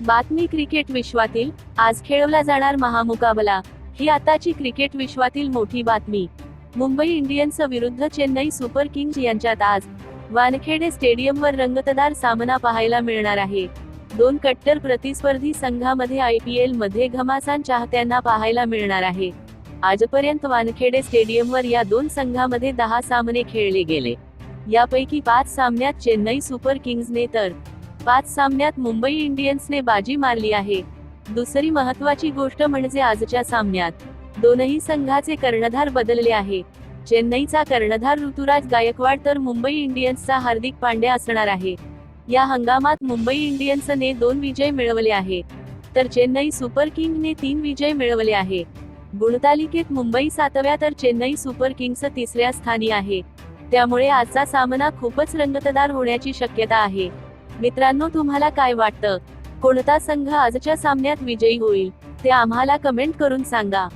बातमी क्रिकेट विश्वातील आज खेळवला जाणार महामुकाबला. ही आताची क्रिकेट विश्वातील मोठी बातमी. मुंबई इंडियन्स विरुद्ध चेन्नई सुपर किंग्ज यांच्यात आज वानखेडे स्टेडियमवर रंगतदार सामना पाहायला मिळणार आहे. दोन कट्टर प्रतिस्पर्धी संघामध्ये आय पी एलमध्ये घमासान चाहत्यांना पाहायला मिळणार आहे. आजपर्यंत वानखेडे स्टेडियमवर या दोन संघामध्ये दहा सामने खेळले गेले. यापैकी पाच सामन्यात चेन्नई सुपर किंग्जने तर पाच सामन्यात मुंबई इंडियन्सने बाजी मारली आहे. दुसरी महत्वाची गोष्ट म्हणजे आजच्या सामन्यात. दोनही संघाचे कर्णधार बदलले आहे. चेन्नईचा कर्णधार ऋतुराज गायकवाड तर मुंबई इंडियन्सचा हार्दिक पांड्या असणार आहे. या हंगामात मुंबई इंडियन्सने दोन विजय मिळवले आहे. तर चेन्नई सुपर किंगने तीन विजय मिळवले आहे. गुणतालिकेत मुंबई सातव्या तर चेन्नई सुपर किंग्स तिसऱ्या स्थानी आहे. त्यामुळे आजचा सामना खूपच रंगतदार होण्याची शक्यता आहे. मित्रांनो तुम्हाला काय वाटतं? कोणता संघ आजच्या सामन्यात विजयी होईल? ते आम्हाला कमेंट करून सांगा.